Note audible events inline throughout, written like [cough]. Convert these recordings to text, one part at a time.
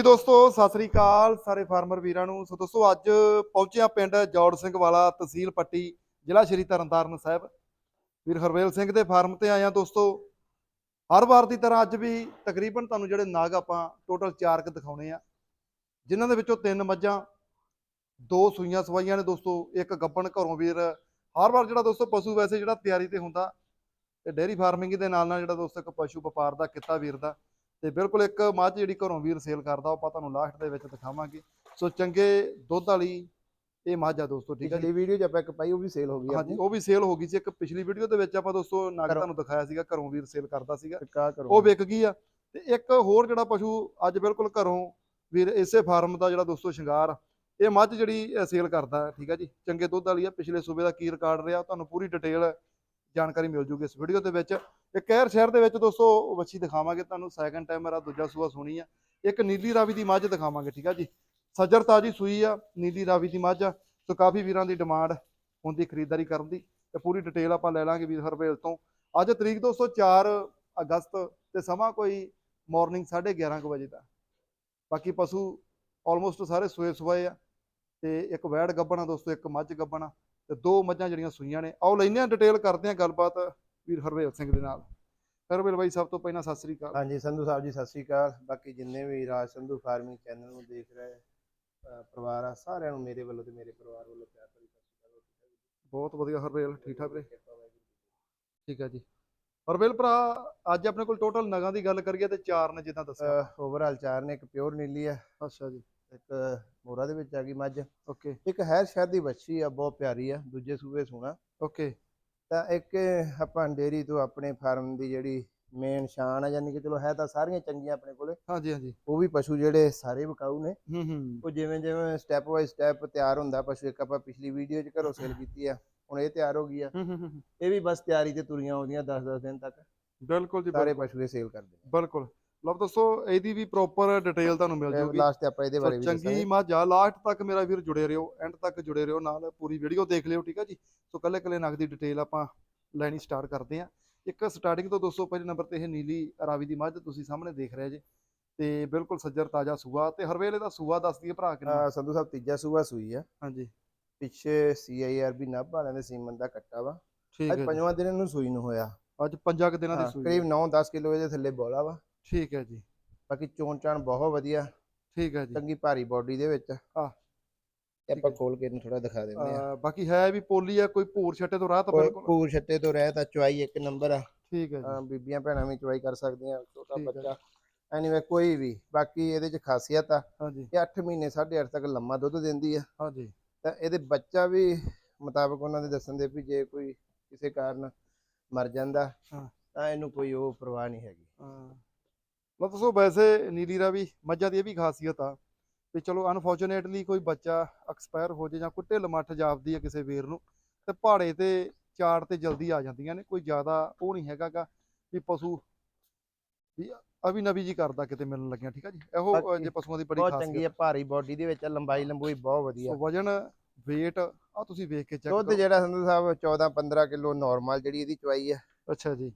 ਜੀ ਦੋਸਤੋ, ਸਤਿ ਸ੍ਰੀ ਅਕਾਲ ਸਾਰੇ ਫਾਰਮਰ ਵੀਰਾਂ ਨੂੰ। ਸੋ ਦੋਸਤੋ, ਅੱਜ ਪਹੁੰਚਿਆ ਪਿੰਡ ਜੌੜ ਸਿੰਘ ਵਾਲਾ ਤਹਿਸੀਲ ਪੱਟੀ, ਜ਼ਿਲ੍ਹਾ ਸ਼੍ਰੀ ਤਰਨਤਾਰਨ ਸਾਹਿਬ। ਵੀਰ ਹਰਵੇਲ ਸਿੰਘ ਦੇ ਫਾਰਮ ਤੇ ਆਇਆ ਦੋਸਤੋ। ਹਰ ਵਾਰ ਦੀ ਤਰ੍ਹਾਂ ਅੱਜ ਵੀ ਤਕਰੀਬਨ ਤੁਹਾਨੂੰ ਜਿਹੜੇ ਨਾਗ ਆਪਾਂ ਟੋਟਲ 4 ਕ ਦਿਖਾਉਣੇ ਆ। ਜਿਨ੍ਹਾਂ ਦੇ ਵਿੱਚੋਂ ਤਿੰਨ ਮੱਝਾਂ, ਦੋ ਸੂਈਆਂ ਸਵਾਈਆਂ ਨੇ ਦੋਸਤੋ, ਇੱਕ ਗੱਬਣ ਘਰੋਂ ਵੀਰ। ਹਰ ਵਾਰ ਜਿਹੜਾ ਦੋਸਤੋ ਪਸ਼ੂ ਵੈਸੇ ਜਿਹੜਾ ਤਿਆਰੀ ਤੇ ਹੁੰਦਾ, ਤੇ ਡੇਅਰੀ ਫਾਰਮਿੰਗ ਦੇ ਨਾਲ ਨਾਲ ਜਿਹੜਾ ਦੋਸਤੋ ਇੱਕ ਪਸ਼ੂ ਵਪਾਰ ਦਾ ਕਿੱਤਾ ਵੀਰ ਦਾ। ਤੇ ਬਿਲਕੁਲ ਇੱਕ ਮੱਝ ਜਿਹੜੀ ਘਰੋਂ ਵੀਰ ਸੇਲ ਕਰਦਾ ਉਹ ਆਪਾਂ ਤੁਹਾਨੂੰ ਲਾਸਟ ਦੇ ਵਿੱਚ ਦਿਖਾਵਾਂਗੇ। ਸੋ ਚੰਗੇ ਦੁੱਧ ਵਾਲੀ ਇਹ ਮੱਝ ਆ ਦੋਸਤੋ ਠੀਕ ਹੈ ਜੀ? ਵੀਡੀਓ ਚ ਆਪਾਂ ਇੱਕ ਪਾਈ ਉਹ ਵੀ ਸੇਲ ਹੋ ਗਈ ਹਾਂਜੀ ਉਹ ਵੀ ਸੇਲ ਹੋ ਗਈ ਸੀ। ਇੱਕ ਪਿਛਲੀ ਵੀਡੀਓ ਦੇ ਵਿੱਚ ਆਪਾਂ ਦੋਸਤੋ ਨਗ ਤੁਹਾਨੂੰ ਦਿਖਾਇਆ ਸੀਗਾ ਘਰੋਂ ਵੀਰ ਸੇਲ ਕਰਦਾ ਸੀਗਾ। ਉਹ ਵਿਕ ਗਈ ਆ। ਤੇ ਇੱਕ ਹੋਰ ਜਿਹੜਾ ਪਸ਼ੂ ਅੱਜ ਬਿਲਕੁਲ ਘਰੋਂ ਵੀਰ ਇਸੇ ਫਾਰਮ ਦਾ ਜਿਹੜਾ ਦੋਸਤੋ ਸ਼ਿੰਗਾਰ ਇਹ ਮੱਝ ਜਿਹੜੀ ਸੇਲ ਕਰਦਾ ਠੀਕ ਹੈ ਜੀ? ਚੰਗੇ ਦੁੱਧ ਵਾਲੀ ਆ। ਪਿਛਲੇ ਸੂਬੇ ਦਾ ਕੀ ਰਿਕਾਰਡ ਰਿਹਾ ਤੁਹਾਨੂੰ ਪੂਰੀ ਡਿਟੇਲ ਜਾਣਕਾਰੀ ਮਿਲ ਜੂਗੀ ਇਸ ਵੀਡੀਓ ਦੇ ਵਿੱਚ। ਇਹ ਕਹਿਰ ਸ਼ਹਿਰ ਦੇ ਵਿੱਚ ਦੋਸਤੋ, ਵੱਛੀ ਦਿਖਾਵਾਂਗੇ ਤੁਹਾਨੂੰ। ਸੈਕੰਡ ਟਾਈਮ ਮੇਰਾ ਦੂਜਾ ਸੂਆ ਸੁਣੀ ਆ। ਇੱਕ ਨੀਲੀ ਰਾਵੀ ਦੀ ਮੱਝ ਦਿਖਾਵਾਂਗੇ, ਠੀਕ ਆ ਜੀ? ਸੱਜਰ ਤਾਜੀ ਸੂਈ ਆ, ਨੀਲੀ ਰਾਵੀ ਦੀ ਮੱਝ ਆ। ਸੋ ਕਾਫੀ ਵੀਰਾਂ ਦੀ ਡਿਮਾਂਡ ਹੁੰਦੀ ਖਰੀਦਦਾਰੀ ਕਰਨ ਦੀ ਤੇ ਪੂਰੀ ਡਿਟੇਲ ਆਪਾਂ ਲੈ ਲਾਂਗੇ ਵੀਰ ਹਰਵੇਲ ਤੋਂ। ਅੱਜ ਤਰੀਕ ਦੋਸਤੋ 4 ਅਗਸਤ ਤੇ ਸਮਾਂ ਕੋਈ ਮਾਰਨਿੰਗ 11:30 ਵਜੇ ਦਾ। ਬਾਕੀ ਪਸ਼ੂ ਆਲਮੋਸਟ ਸਾਰੇ ਸੋਏ ਸਵਾਏ ਆ ਤੇ ਇੱਕ ਵੈੜ ਗੱਬਣਾ ਦੋਸਤੋ, ਇੱਕ ਮੱਝ ਗੱਬਣਾ ਤੇ ਦੋ ਮੱਝਾਂ ਜਿਹੜੀਆਂ ਸੂਈਆਂ ਨੇ। ਆਓ ਲੈਨੇ ਆ ਡਿਟੇਲ ਕਰਦੇ ਆ ਗੱਲਬਾਤ। ਵੀਰ ਹਰਵੇਲ ਸਿੰਘ ਦੇ ਨਾਲ। ਹਰਵੇਲ ਬਾਈ ਸਭ ਤੋਂ ਪਹਿਲਾਂ ਸਤਿ ਸ੍ਰੀ ਅਕਾਲ। ਹਾਂਜੀ ਸੰਧੂ ਸਾਹਿਬ ਜੀ ਸਤਿ ਸ਼੍ਰੀ ਅਕਾਲ। ਬਾਕੀ ਜਿੰਨੇ ਵੀ ਰਾਜ ਸੰਧੂ ਫਾਰਮਿੰਗ ਚੈਨਲ ਨੂੰ ਦੇਖ ਰਹੇ ਪਰਿਵਾਰ ਆ ਸਾਰਿਆਂ ਨੂੰ ਮੇਰੇ ਵੱਲੋਂ ਤੇ ਮੇਰੇ ਪਰਿਵਾਰ ਵੱਲੋਂ ਪਿਆਰ ਭਰੀ ਸਤਿ ਸ਼੍ਰੀ ਅਕਾਲ। ਬਹੁਤ ਵਧੀਆ ਹਰਵੇਲ ਠੀਕ ਠਾਕ ਵੀਰੇ? ਠੀਕ ਹੈ ਜੀ। ਹਰਵੇਲ ਭਰਾ ਅੱਜ ਆਪਣੇ ਕੋਲ ਟੋਟਲ ਨਗਾਂ ਦੀ ਗੱਲ ਕਰੀਏ ਤੇ ਚਾਰ ਨੇ ਜਿੱਦਾਂ ਦੱਸਿਆ। ਓਵਰਆਲ ਚਾਰ ਨੇ ਇੱਕ ਪਿਓਰ ਨੀਲੀ ਆ। ਅੱਛਾ ਜੀ। ਇੱਕ ਮੋਰਾ ਦੇ ਵਿੱਚ ਆ ਗਈ ਮੱਝ। ਓਕੇ। ਇੱਕ ਹੈਰ ਸ਼ਹਿਰ ਦੀ ਬੱਚੀ ਆ ਬਹੁਤ ਪਿਆਰੀ ਆ ਦੂਜੇ ਸੂਬੇ ਸੋਣਾ ਓਕੇ। ਤਾਂ ਇੱਕ ਆਪਾਂ ਡੇਰੀ ਤੋਂ ਆਪਣੇ ਫਾਰਮ ਦੀ ਜਿਹੜੀ ਮੇਨ ਸ਼ਾਨ ਆ ਯਾਨੀ ਕਿ ਚਲੋ ਹੈ ਤਾਂ ਸਾਰੀਆਂ ਚੰਗੀਆਂ ਆਪਣੇ ਕੋਲੇ ਹਾਂਜੀ ਹਾਂਜੀ। ਉਹ ਵੀ ਪਸ਼ੂ ਜਿਹੜੇ ਸਾਰੇ ਵਿਕਾਊ ਨੇ। ਹੂੰ ਹੂੰ। ਉਹ ਜਿਵੇਂ ਜਿਵੇਂ ਸਟੈਪ ਬਾਈ ਸਟੈਪ ਤਿਆਰ ਹੁੰਦਾ ਪਸ਼ੂ ਇੱਕ ਆਪਾਂ ਪਿਛਲੀ ਵੀਡੀਓ 'ਚ ਘਰੋਂ ਸੇਲ ਕੀਤੀ ਆ ਹੁਣ ਇਹ ਤਿਆਰ ਹੋ ਗਈ ਆ। ਹੂੰ ਹੂੰ, ਹੂੰ। ਇਹ ਵੀ ਬਸ ਤਿਆਰੀ ਤੇ ਤੁਰੀਆਂ ਆਉਂਦੀਆਂ 10-10 ਦਿਨ ਤੱਕ। ਬਿਲਕੁਲ ਜੀ ਸਾਰੇ ਪਸ਼ੂ ਇਹ ਸੇਲ ਕਰਦੇ ਨੇ ਬਿਲਕੁਲ। ਲਓ ਦੋਸਤੋ ਇਹਦੀ ਵੀ ਪ੍ਰੋਪਰ ਡਿਟੇਲ ਤੁਹਾਨੂੰ ਮਿਲ ਜੂਗੀ। ਲਾਸਟ ਤੇ ਆਪਾਂ ਇਹਦੇ ਬਾਰੇ ਵੀ ਚੰਗੀ ਮੱਝ ਆ। ਲਾਸਟ ਤੱਕ ਮੇਰਾ ਵੀਰ ਜੁੜੇ ਰਹੋ ਐਂਡ ਤੱਕ ਜੁੜੇ ਰਹੋ ਨਾਲ ਪੂਰੀ ਵੀਡੀਓ ਦੇਖ ਲਿਓ ਠੀਕ ਆ ਜੀ? ਸੋ ਕੱਲੇ ਕੱਲੇ ਨਗ ਦੀ ਡਿਟੇਲ ਆਪਾਂ ਲੈਣੀ ਸਟਾਰਟ ਕਰਦੇ ਆ। ਇੱਕ ਸਟਾਰਟਿੰਗ ਤੋਂ ਦੋਸਤੋ ਪਹਿਲੇ ਨੰਬਰ ਤੇ ਇਹ ਨੀਲੀ ਰਾਵੀ ਦੀ ਮੱਝ ਤੁਸੀਂ ਸਾਹਮਣੇ ਦੇਖ ਰਹੇ ਜੇ। ਤੇ ਬਿਲਕੁਲ ਸੱਜਰ ਤਾਜ਼ਾ ਸੂਆ ਤੇ ਹਰਵੇਲੇ ਦਾ ਸੂਆ ਦੱਸ ਦਈਏ ਭਰਾ ਕਿੰਨਾ? ਸੰਧੂ ਸਾਹਿਬ ਤੀਜਾ ਸੂਆ ਸੂਈ ਆ। ਹਾਂਜੀ। ਪਿੱਛੇ ਸੀਆਈਆਰਬੀ ਨੱਬ ਵਾਲਿਆਂ ਦੇ ਸੀਮਨ ਦਾ ਕੱਟਾ ਵਾ। ਠੀਕ ਅੱਜ ਹੈ ਪੰਜਵਾਂ ਦਿਨ ਇਹਨੂੰ ਸੂਈ ਨੂੰ ਹੋਇਆ। ਅੱਜ ਪੰਜਾਂ ਕੁ ਦਿਨਾਂ ਦੀ ਹਾਂ, ਸੂਈ ਕਰੀਬ ਹੈ। 9-10 ਕਿਲੋ ਇਹਦੇ ਥੱਲੇ ਬੋਲਾ ਵਾ। ਠੀਕ ਹੈ ਜੀ। ਬਾਕੀ ਚੋਣ ਚਾਣ ਬਹੁਤ ਵਧੀਆ। ਠੀਕ ਹੈ ਜੀ। ਚੰਗੀ ਭਾਰੀ ਬਾਡੀ ਦੇ ਵਿੱਚ। ਆਹ, ਤੇ ਆਪਾਂ ਹੈ। ਖੋਲ ਕੇ ਇਹਨੂੰ ਥੋੜਾ ਦਿਖਾ ਦਿੰਦੇ ਆ ਬਾਕੀ ਹੈ ਵੀ ਪੋਲੀ ਆ ਕੋਈ ਭੂਰ ਛੱਟੇ ਤੋਂ ਰਾਹ ਤਾਂ ਬਿਲਕੁਲ ਪੂਰ ਛੱਤੇ ਤੋਂ ਰਹਿ ਤਾਂ ਚੁਆਈ ਇੱਕ ਨੰਬਰ ਆ। ਠੀਕ ਹੈ ਜੀ। ਬੀਬੀਆਂ ਭੈਣਾਂ ਵੀ ਚੁਆਈ ਕਰ ਸਕਦੀਆਂ ਛੋਟਾ ਹੈ। ਬੱਚਾ। ਐਨੀਵੇ ਕੋਈ ਵੀ। ਬਾਕੀ ਇਹਦੇ ਚ ਖਾਸੀਅਤ ਆ ਇਹ 8 ਮਹੀਨੇ 8.5 ਤੱਕ ਲੰਮਾ ਦੁੱਧ ਦਿੰਦੀ ਆ। ਹਾਂਜੀ। ਤਾਂ ਇਹਦੇ ਬੱਚਾ ਵੀ ਮੁਤਾਬਕ ਉਹਨਾਂ ਦੇ ਦੱਸਣ ਦੇ ਵੀ ਜੇ ਕੋਈ ਕਿਸੇ ਕਾਰਨ ਮਰ ਜਾਂਦਾ ਹਾਂ। ਤਾਂ ਇਹਨੂੰ ਕੋਈ ਉਹ ਪਰਵਾਹ ਨਹੀਂ ਹੈਗੀ। ਲਓ ਦੋਸਤੋ ਵੈਸੇ ਨੀਲੀ ਰਾਵੀ ਮੱਝਾਂ ਦੀ ਇਹ ਵੀ ਖਾਸੀਅਤ ਆ ਵੀ ਚਲੋ ਅਨਫੋਰਚੂਨੇਟਲੀ ਕੋਈ ਬੱਚਾ ਐਕਸਪਾਇਰ ਹੋ ਜੇ ਜਾਂ ਕੁੱਟੇ ਲਮੱਠ ਜਾਪਦੀ ਆ ਕਿਸੇ ਵੀਰ ਨੂੰ ਤੇ ਪਹਾੜੇ ਤੇ ਚਾੜ ਤੇ ਜਲਦੀ ਆ ਜਾਂਦੀਆਂ ਨੇ ਕੋਈ ਜ਼ਿਆਦਾ ਉਹ ਨਹੀਂ ਹੈਗਾਗਾ ਵੀ ਪਸ਼ੂ ਵੀ ਅਭੀ ਨਵੀ ਜੀ ਕਰਦਾ ਕਿਤੇ ਮਿਲਣ ਲੱਗਿਆ ਠੀਕ ਆ ਜੀ? ਇਹੋ ਜੇ ਪਸ਼ੂਆਂ ਦੀ ਬੜੀ ਬਹੁਤ ਖਾਸੀਅਤ ਚੰਗੀ ਆ ਭਾਰੀ ਬਾਡੀ ਦੇ ਵਿੱਚ ਲੰਬਾਈ ਲੰਬੂਈ ਬਹੁਤ ਵਧੀਆ। ਸੋ ਵਜਨ weight ਆ ਤੁਸੀਂ ਵੇਖ ਕੇ ਚੈੱਕ ਦੁੱਧ ਜਿਹੜਾ ਸੰਧੂ ਸਾਹਿਬ 14 15 ਕਿਲੋ ਨਾਰਮਲ ਜਿਹੜੀ ਇਹਦੀ ਚੁਆਈ ਆ। ਅੱਛਾ ਜੀ।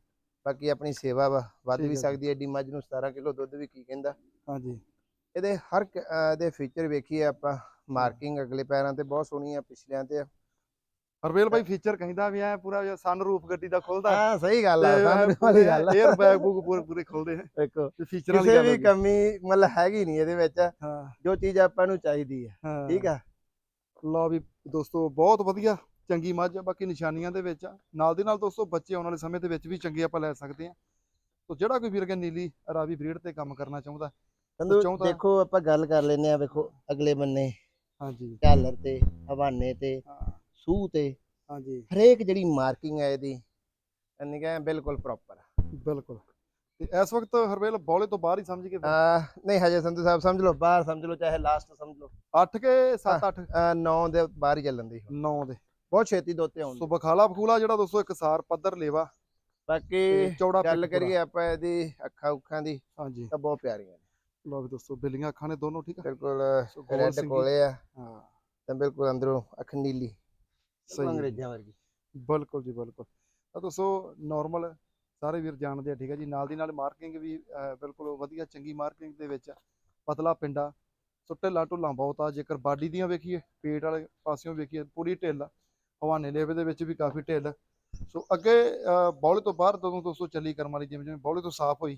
ਬਾਕੀ ਆਪਣੀ ਸੇਵਾ ਵਾ ਵੱਧ ਵੀ ਹੈ। ਸਕਦੀ ਹੈ ਏਡੀ ਮੱਝ ਨੂੰ 17 ਕਿਲੋ ਦੁੱਧ ਵੀ ਕੀ ਕਹਿੰਦਾ। ਹਾਂਜੀ। ਇਹਦੇ ਹਰ ਇਹਦੇ ਫੀਚਰ ਵੇਖੀਏ ਆਪਾਂ ਮਾਰਕਿੰਗ ਅਗਲੇ ਪੈਰਾਂ ਤੇ ਬਹੁਤ ਸੋਹਣੀ ਆ ਪਿਛਲਿਆਂ ਤੇ। ਹਰਵੇਲ ਭਾਈ ਫੀਚਰ ਕਹਿੰਦਾ ਵੀ ਐ ਪੂਰਾ ਸਨ ਰੂਫ ਗੱਡੀ ਦਾ ਖੁੱਲਦਾ। ਹਾਂ ਸਹੀ ਗੱਲ ਆ ਸਾਹਮਣੇ ਵਾਲੀ ਗੱਲ ਆ। 에ਅਰ ਬੈਗ ਬੁੱਕ ਪੂਰੇ ਪੂਰੇ ਖੁੱਲਦੇ ਨੇ ਦੇਖੋ ਤੇ ਫੀਚਰਾਂ ਵਾਲੀ ਕਿਸੇ ਗੱਲ ਵੀ ਹੋ। ਕਮੀ ਮਤਲਬ ਹੈਗੀ ਨਹੀਂ ਇਹਦੇ ਵਿੱਚ। ਹਾਂ। ਜੋ ਚੀਜ਼ ਆਪਾਂ ਨੂੰ ਚਾਹੀਦੀ ਹੈ ਹਾਂ। ਠੀਕ ਆ? ਲਓ ਵੀ ਦੋਸਤੋ ਬਹੁਤ ਵਧੀਆ। ਚੰਗੀ ਮੱਝ ਬਾਕੀ ਨਿਸ਼ਾਨੀਆਂ ਦੇ ਵਿੱਚ ਆ। ਨਾਲ ਦੀ ਨਾਲ ਦੋਸਤੋ ਬੱਚੇ ਆਉਣ ਵਾਲੇ ਸਮੇਂ ਦੇ ਵਿੱਚ ਵੀ ਚੰਗੇ ਆਪਾਂ ਲੈ ਸਕਦੇ ਆ। ਤੋ ਜਿਹੜਾ ਕੋਈ ਵੀਰ ਕੇ ਨੀਲੀ ਰਾਵੀ ਬਰੀਡ ਤੇ ਕੰਮ ਕਰਨਾ ਚਾਹੁੰਦਾ ਸੰਧੂ ਦੇਖੋ ਆਪਾਂ ਗੱਲ ਕਰ ਲੈਨੇ ਆ ਵੇਖੋ ਅਗਲੇ ਬੰਨੇ। ਹਾਂਜੀ। ਝਾਲਰ ਤੇ ਹਵਾਨੇ ਤੇ ਸੂਹ ਤੇ। ਹਾਂਜੀ। ਹਰੇਕ ਜਿਹੜੀ ਮਾਰਕਿੰਗ ਹੈ ਇਹਦੀ ਯਾਨੀ ਕਿ ਬਿਲਕੁਲ ਪ੍ਰੋਪਰ ਬਿਲਕੁਲ। ਤੇ ਇਸ ਵਕਤ ਹਰਵੇਲ ਬੌਲੇ ਤੋਂ ਬਾਹਰ ਹੀ ਸਮਝ ਕੇ ਆ ਨਹੀਂ ਹਜੇ ਸੰਧੂ ਸਾਹਿਬ ਸਮਝ ਲਓ ਬਾਹਰ ਸਮਝ ਲਓ ਚਾਹੇ ਲਾਸਟ ਸਮਝ ਲਓ। 8 ਕੇ 7 8 9 ਦੇ ਬਾਹਰ ਹੀ ਚੱਲਣ ਦੀ। 9 ਦੇ। ਬਹੁਤ ਛੇਤੀ ਦੋਤੇ ਸੋ ਆਉਂਦੇ ਬਖਾਲਾ ਬਖੂਲਾ ਜਿਹੜਾ ਦੋਸਤੋ ਇੱਕ ਸਾਰ ਪੱਧਰ ਲੇਵਾ। ਤੇ ਬਾਕੀ ਚੌੜਾ ਗੱਲ ਪਿੱਠ। ਕਰੀਏ ਆਪਾਂ ਇਹਦੀ ਅੱਖਾਂ ਉੱਖਾਂ ਦੀ ਹਾਂਜੀ। ਤਾਂ ਬਹੁਤ ਪਿਆਰੀਆਂ ਨੇ। ਲਓ ਵੀ ਦੋਸਤੋ ਬਿੱਲੀਆਂ ਅੱਖਾਂ ਨੇ ਦੋਨੋਂ ਠੀਕ ਆ? ਬਿਲਕੁਲ ਸੋ ਗੋਲ ਰੈੱਡ ਸਿੰਘੀ। ਕੋਲੇ ਆ ਹਾਂ। ਤਾਂ ਬਿਲਕੁਲ ਅੰਦਰੋਂ ਅੱਖ ਨੀਲੀ। ਸਹੀ ਹੈ। ਅੰਗਰੇਜ਼ਾਂ ਵਰਗੀ। ਬਿਲਕੁਲ ਜੀ ਬਿਲਕੁਲ। ਤਾਂ ਦੋਸਤੋ ਨਾਰਮਲ ਸਾਰੇ ਵੀਰ ਜਾਣਦੇ ਆ ਠੀਕ ਹੈ ਜੀ। ਨਾਲ ਦੀ ਨਾਲ ਮਾਰਕਿੰਗ ਵੀ ਅਹ, ਬਿਲਕੁਲ ਵਧੀਆ ਚੰਗੀ ਮਾਰਕਿੰਗ ਦੇ ਵਿੱਚ ਆ। ਪਤਲਾ ਪਿੰਡਾ। ਸੋ ਢਿੱਲਾ ਢੁੱਲਾਂ ਬਹੁਤ ਆ। ਜੇਕਰ ਬਾਡੀ ਦੀਆਂ ਵੇਖੀਏ ਪੇਟ ਵਾਲੇ ਪਾਸਿਓਂ ਵੇਖੀਏ ਪੂਰੀ ਢਿੱਲ ਆ। ਹਵਾਨੇ ਲੇਵੇ ਦੇ ਵਿੱਚ ਵੀ ਕਾਫੀ ਢਿੱਲ। ਸੋ ਅੱਗੇ ਬੌਲੇ ਤੋਂ ਬਾਹਰ ਜਦੋਂ ਦੋਸਤੋ ਚੱਲੀ ਕਰਮ ਵਾਲੀ ਜਿਵੇਂ ਜਿਵੇਂ ਬੌਲੇ ਤੋਂ ਸਾਫ਼ ਹੋਈ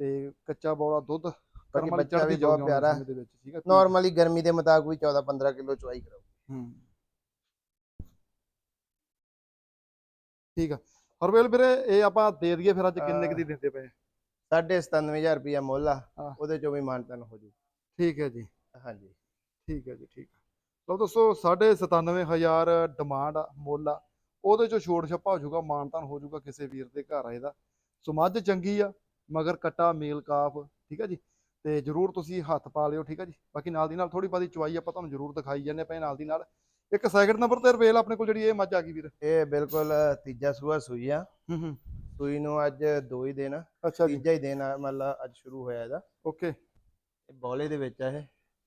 ਤੇ ਕੱਚਾ ਬੌਲਾ ਦੁੱਧ ਕਰਮ ਵਾਲੀ ਚੜ੍ਹਦੀ ਆਉਣ ਪਿਆਰਾ। ਸਮੇਂ ਦੇ ਵਿੱਚ ਠੀਕ ਹੈ? ਨਾਰਮਲੀ ਗਰਮੀ ਦੇ ਮੁਤਾਬਕ ਵੀ 14 15 ਕਿਲੋ ਚੁਆਈ ਕਰਾਓ ਹੂੰ। ਠੀਕ ਆ। ਹਰਵੇਲ ਵੀਰੇ ਇਹ ਆਪਾਂ ਦੇ ਦਈਏ ਫਿਰ ਅੱਜ ਕਿੰਨੇ ਕੁ ਦੀ ਦਿੰਦੇ ਪਏ? ਸਾਢੇ 97000 ਰੁਪਇਆ ਮੁੱਲ ਆ। ਹਾਂ। ਉਹਦੇ ਚੋਂ ਵੀ ਮਾਨਤਨ ਹੋ ਜੂ। ਠੀਕ ਹੈ ਜੀ। ਹਾਂਜੀ। ਠੀਕ ਹੈ ਜੀ ਠੀਕ ਆ। ਲਓ ਦੋਸਤੋ 97500 ਡਿਮਾਂਡ ਆ ਮੁੱਲ ਆ। ਉਹਦੇ ਚੋਂ ਛੋੜ ਛੱਪਾ ਹੋ ਜਾਊਗਾ ਮਾਨਤਾਨ ਹੋ ਜਾਊਗਾ ਕਿਸੇ ਵੀਰ ਦੇ ਘਰ ਆਏ ਦਾ। ਸੋ ਮੱਝ ਚੰਗੀ ਆ ਮਗਰ ਕੱਟਾ ਮੇਲ ਕਾਫ ਠੀਕ ਹੈ ਜੀ? ਤੇ ਜਰੂਰ ਤੁਸੀਂ ਹੱਥ ਪਾ ਲਿਓ ਠੀਕ ਹੈ ਜੀ? ਬਾਕੀ ਨਾਲ ਦੀ ਨਾਲ ਥੋੜੀ ਬਾਦੀ ਚੁਆਈ ਆਪਾਂ ਤੁਹਾਨੂੰ ਜਰੂਰ ਦਿਖਾਈ ਜਾਂਦੇ ਪਏ ਨਾਲ ਦੀ ਨਾਲ। ਇੱਕ ਸੈਕਿੰਡ ਨੰਬਰ ਤੇ ਰਵੇਲ ਆਪਣੇ ਕੋਲ ਜਿਹੜੀ ਇਹ ਮੱਝ ਆ ਗਈ ਵੀਰ। ਇਹ ਬਿਲਕੁਲ ਤੀਜਾ ਸੂਆ ਸੂਈ ਆ। ਹੂੰ ਹੂੰ। ਸੂਈ ਨੂੰ ਅੱਜ ਦੋ ਹੀ ਦਿਨ ਅੱਛਾ ਜੀ। ਤੀਜਾ ਹੀ ਦਿਨ ਆ, ਮਤਲਬ ਅੱਜ ਸ਼ੁਰੂ ਹੋਇਆ ਇਹਦਾ। ਓਕੇ। ਇਹ ਬੌਲੇ ਦੇ ਵਿੱਚ ਆ ਇਹ।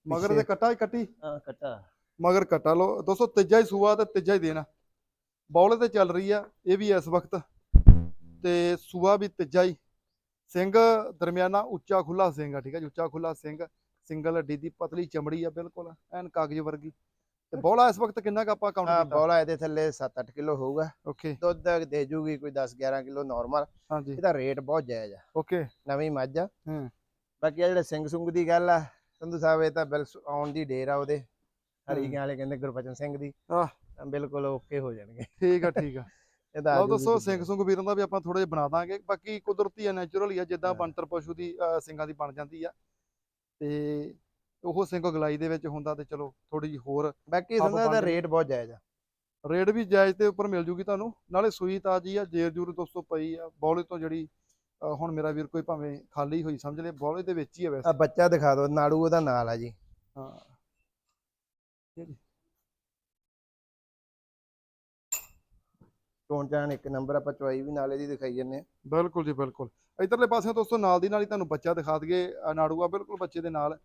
ਮਗਰ ਦੇ ਕੱਟਾ ਹੀ ਕੱਟੀ? ਆ ਕੱਟਾ। ਮਗਰ ਕੱਟਾ ਲਓ। ਦੋਸਤੋ ਤੀਜਾ ਹੀ ਸੂਆ ਤੇ ਤੀਜਾ ਹੀ ਦੇਣਾ। ਬੌਲੇ ਤੇ ਚੱਲ ਰਹੀ ਆ ਇਹ ਵੀ ਇਸ ਵਕਤ। ਤੇ ਸੂਆ ਵੀ ਤੀਜਾ ਹੀ। ਸਿੰਘ ਦਰਮਿਆਨਾ ਉੱਚਾ ਖੁੱਲਾ ਸਿੰਘ ਆ ਠੀਕ ਹੈ ਜੀ ਉੱਚਾ ਖੁੱਲਾ ਸਿੰਘ। ਸਿੰਗਲ ਹੱਡੀ ਦੀ ਪਤਲੀ ਚਮੜੀ ਆ ਬਿਲਕੁਲ ਐਨ ਕਾਗਜ਼ ਵਰਗੀ। ਤੇ ਬੌਲਾ ਇਸ ਵਕਤ ਕਿੰਨਾ ਕ ਆਪਾਂ ਕਾਊਂਟ ਆ ਕੀਤਾ? ਬੌਲਾ ਇਹਦੇ ਥੱਲੇ 7-8 ਕਿਲੋ ਹੋਊਗਾ। ਓਕੇ। ਦੁੱਧ ਦੇ ਜੂਗੀ ਕੋਈ 10-11 ਕਿਲੋ ਨਾਰਮਲ ਹਾਂਜੀ। ਇਹਦਾ ਰੇਟ ਬਹੁਤ ਜਾਇਜ਼ ਆ। ਓਕੇ। ਨਵੀਂ ਮੱਝ ਆ। ਹੂੰ। ਬਾਕੀ ਆ ਜਿਹੜੇ ਸਿੰਘ ਸੁੰਗ ਦੀ ਗੱਲ ਆ ਸੰਧੂ ਸਾਹਿਬ ਇਹ ਤਾਂ ਬਿਲ ਆਉਣ ਦੀ ਢੇਰ ਆ ਉਹਦੇ। ਹੂੰ। ਹਰੀਆਂ ਵਾਲੇ ਕਹਿੰਦੇ ਗੁਰਬਚਨ ਸਿੰਘ ਦੀ। ਆਹ। ਬਿਲਕੁਲ ਓਕੇ ਹੋ ਜਾਣਗੇ। ਠੀਕ ਆ ਠੀਕ ਆ। [laughs] ਇਹਦਾ ਲਓ ਦੱਸੋ ਸਿੰਘ ਸੁੰਗ ਵੀਰਾਂ ਦਾ ਵੀ ਆਪਾਂ ਥੋੜੇ ਜਿਹਾ ਬਣਾ ਦਾਂਗੇ। ਬਾਕੀ ਕੁਦਰਤੀ ਆ ਨੈਚੁਰਲ ਹੀ ਆ ਜਿੱਦਾਂ। ਬੰਤਰ ਪਸ਼ੂ ਦੀ ਸਿੰਗਾਂ ਦੀ ਬਣ ਜਾਂਦੀ ਆ। ਤੇ ਉਹ ਸਿੰਘ ਗਲਾਈ ਦੇ ਵਿੱਚ ਹੁੰਦਾ ਤੇ ਚਲੋ ਥੋੜੀ ਜਿਹੀ ਹੋਰ ਬਾਕੀ ਸੰਧੂ ਦਾ ਰੇਟ ਬਹੁਤ ਜਾਇਜ਼ ਆ। ਰੇਟ ਵੀ ਜਾਇਜ਼ ਤੇ ਉੱਪਰ ਮਿਲ ਜੂਗੀ ਤੁਹਾਨੂੰ। ਨਾਲੇ ਸੂਈ ਤਾਜੀ ਆ ਜੇਰ ਜੂਰ ਦੋਸਤੋ ਪਈ ਆ। ਬੌਲੇ ਤੋਂ ਜਿਹੜੀ ਹੁਣ ਮੇਰਾ ਵੀਰ ਕੋਈ ਭਾਵੇਂ ਖਾਲੀ ਹੋਈ ਸਮਝ ਲੈ ਬੌਲੇ ਦੇ ਵਿੱਚ ਹੀ ਆ ਆ ਵੈਸੇ ਬੱਚਾ ਦਿਖਾ ਦਿਓ ਨਾੜੂ ਉਹਦਾ ਨਾਲ ਆ ਜੀ। ਹਾਂ। ਜੀ ਚੋਣ ਚਾਣ ਇੱਕ ਨੰਬਰ ਆਪਾਂ ਚੁਆਈ ਵੀ ਨਾਲੇ ਦੀ ਦਿਖਾਈ ਜੰਨੇ ਬਿਲਕੁਲ ਜੀ ਬਿਲਕੁਲ। ਇਧਰਲੇ ਪਾਸੇ ਦੋਸਤੋ ਨਾਲ ਦੀ ਨਾਲ ਹੀ ਤੁਹਾਨੂੰ ਬੱਚਾ ਦਿਖਾ ਦਈਏ। ਨਾੜੂਆ ਬਿਲਕੁਲ ਬੱਚੇ ਦੇ ਨਾਲ।